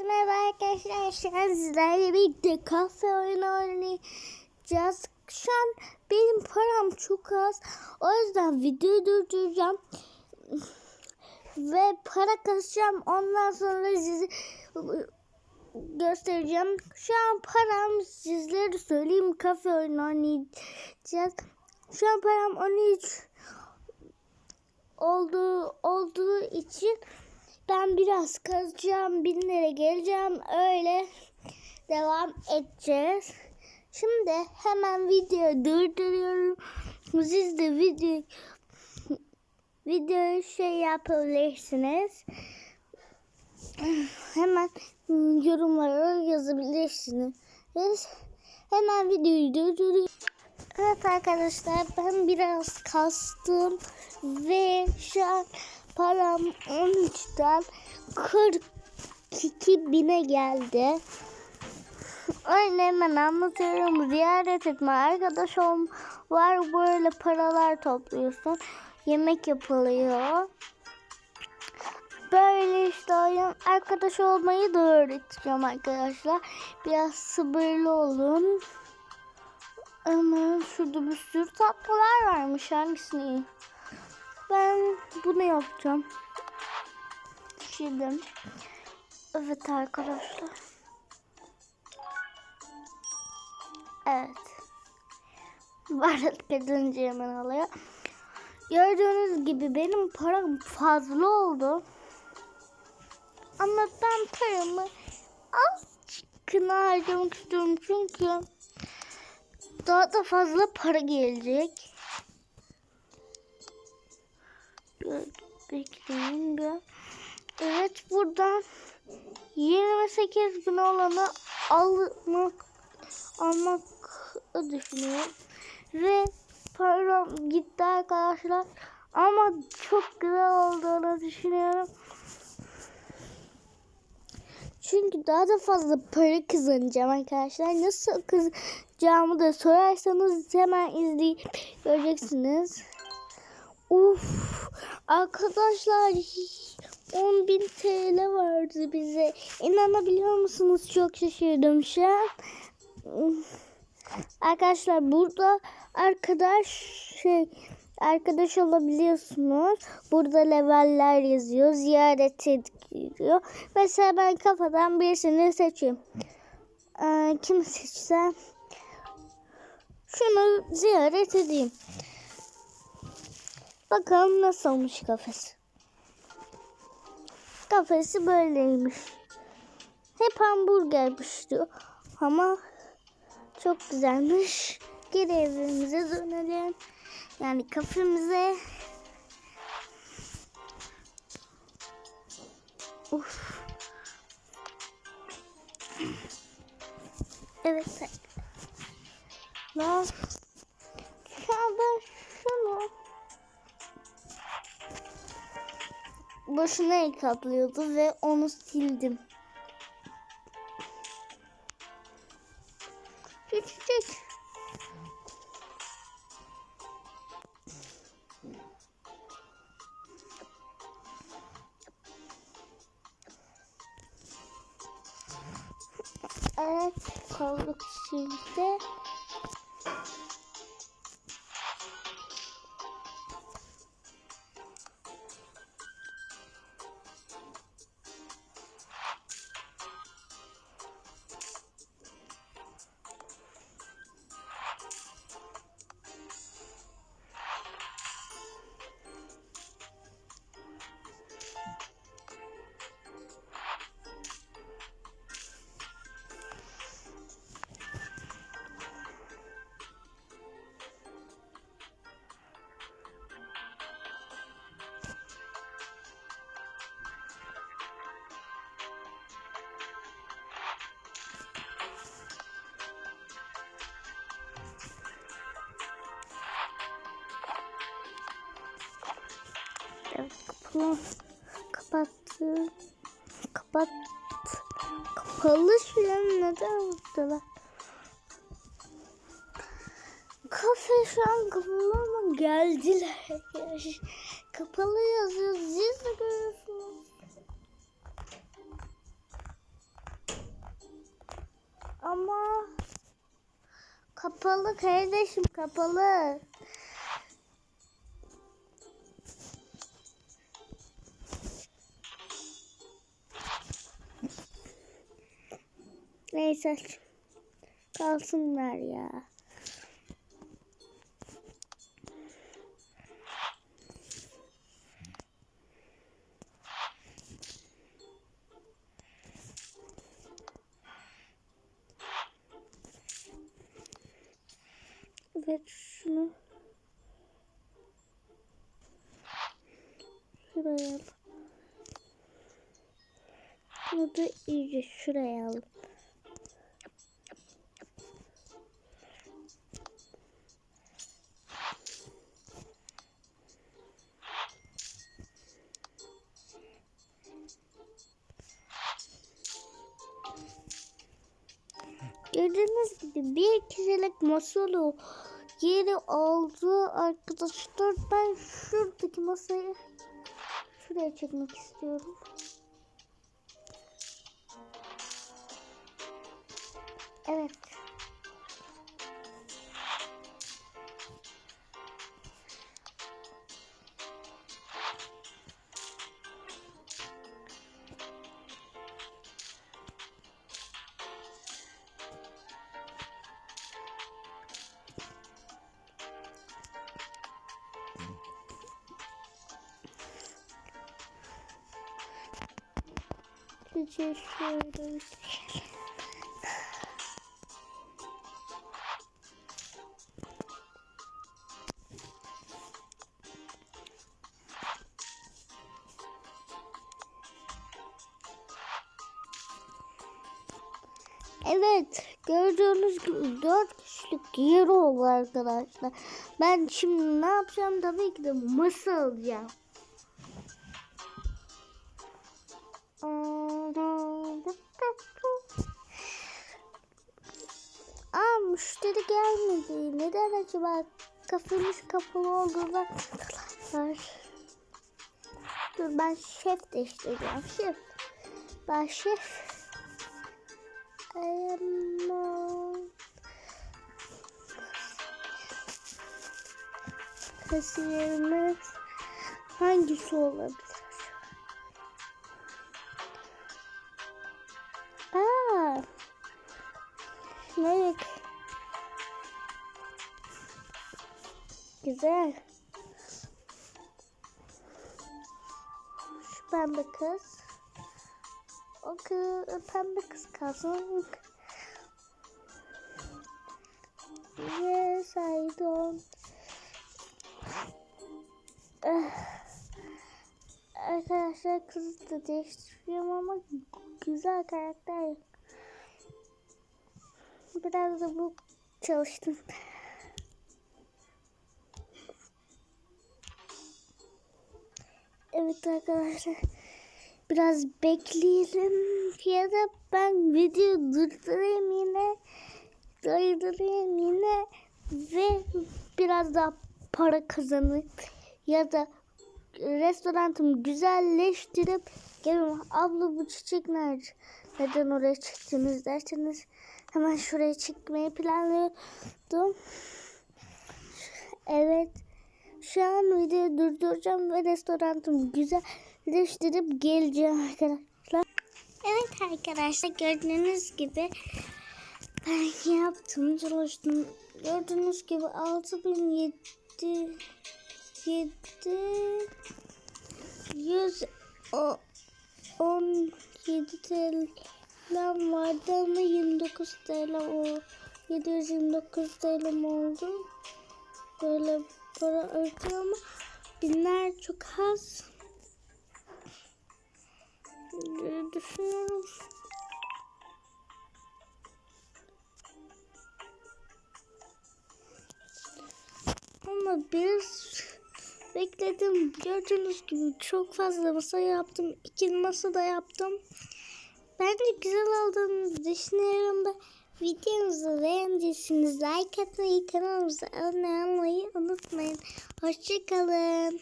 Herkese merhaba arkadaşlar. Şu an sizlerle birlikte kafe oyunu oynayacağız. Şu an benim param çok az. O yüzden videoyu durduracağım. Ve para kasacağım. Ondan sonra sizi göstereceğim. Şu an param sizlere söyleyeyim. Kafe oyunu oynayacağız. Şu an param 13 olduğu olduğu için ben biraz kazacağım, binlere geleceğim. Öyle devam edeceğiz. Şimdi hemen videoyu durduruyorum. Siz de video video şey yapabilirsiniz. Hemen yorumlara yazabilirsiniz. Hemen videoyu durduruyorum. Evet arkadaşlar ben biraz kastım ve şu an param 13'ten 42 bine geldi. Hemen anlatıyorum. Ziyaret etme arkadaş ol var böyle paralar topluyorsun. Yemek yapılıyor. Böyle işte oyun arkadaş olmayı da öğreteceğim arkadaşlar. Biraz sabırlı olun. Ama şurada bir sürü tatlılar varmış. Hangisini? Ben bunu yapacağım. Şimdi. Evet arkadaşlar. Evet. Baharat kazanınca hemen alıyor. Gördüğünüz gibi benim param fazla oldu. Ama ben paramı az çıkına harcamak istiyorum çünkü daha da fazla para gelecek. Bekleyin bir. Evet buradan 28 bin olanı almak almak düşünüyorum. Ve param gitti arkadaşlar. Ama çok güzel olduğunu düşünüyorum. Çünkü daha da fazla para kazanacağım arkadaşlar. Nasıl kazanacağımı da sorarsanız hemen izleyip göreceksiniz. Uf arkadaşlar 10.000 TL vardı bize. İnanabiliyor musunuz? Çok şaşırdım şu an. Arkadaşlar burada arkadaş şey arkadaş olabiliyorsunuz. Burada leveller yazıyor. Ziyaret ediliyor. Mesela ben kafadan birisini seçeyim. Ee, kim seçsem? Şunu ziyaret edeyim. Bakalım nasıl olmuş kafesi. Kafesi böyleymiş. Hep hamburger pişiriyor. Ama çok güzelmiş. Geri evimize dönelim. Yani kafemize. Uf. Evet. Lan. Şu anda şunu boşuna el kaplıyordu ve onu sildim. Küçücük. Evet, kolluk şimdi. Kapını kapattı. Kapat. Kapalı şu an neden buradalar? Kafe şu an kapalı ama geldiler. kapalı yazıyor. Siz de görüyorsunuz. Ama kapalı kardeşim kapalı. Neyse kalsınlar ya. Evet şunu şuraya al. Bunu da iyice şuraya al. Gördüğünüz gibi bir kişilik masalı yeri aldı arkadaşlar. Ben şuradaki masayı şuraya çekmek istiyorum. Bir şey. Evet gördüğünüz gibi 4 kişilik yer oldu arkadaşlar. Ben şimdi ne yapacağım tabii ki de masa alacağım. Aa müşteri gelmedi. Neden acaba? Kafemiz kapalı olduğundan var. Dur ben şef değiştireceğim. Şef. Ben şef. I am. Kasiyerimiz hangisi olabilir? Evet. Güzel. Şu pembe kız. O kız, pembe kız kalsın. Yes, I don't. Arkadaşlar kızı da değiştiriyorum ama güzel karakter. Biraz da bu çalıştım. Evet arkadaşlar. Biraz bekleyelim. Ya da ben video durdurayım yine. Durdurayım yine. Ve biraz daha para kazanıp ya da restoranımı güzelleştirip gelin abla bu çiçek nerede? Neden oraya çıktınız derseniz hemen şuraya çıkmayı planlıyordum. Evet. Şu an videoyu durduracağım ve restoranımı güzelleştirip geleceğim arkadaşlar. Evet arkadaşlar gördüğünüz gibi ben yaptım çalıştım. Gördüğünüz gibi 6007 7 100 o 17 TL vardı ama 29 TL o 729 TL oldu? Böyle para artıyor ama binler çok az. Düşünüyorum. Ama biraz bekledim. Gördüğünüz gibi çok fazla masa yaptım. İki masa da yaptım. Bence güzel olduğunu düşünüyorum da videomuzu beğendiyseniz like atmayı, kanalımıza abone olmayı unutmayın. Hoşçakalın.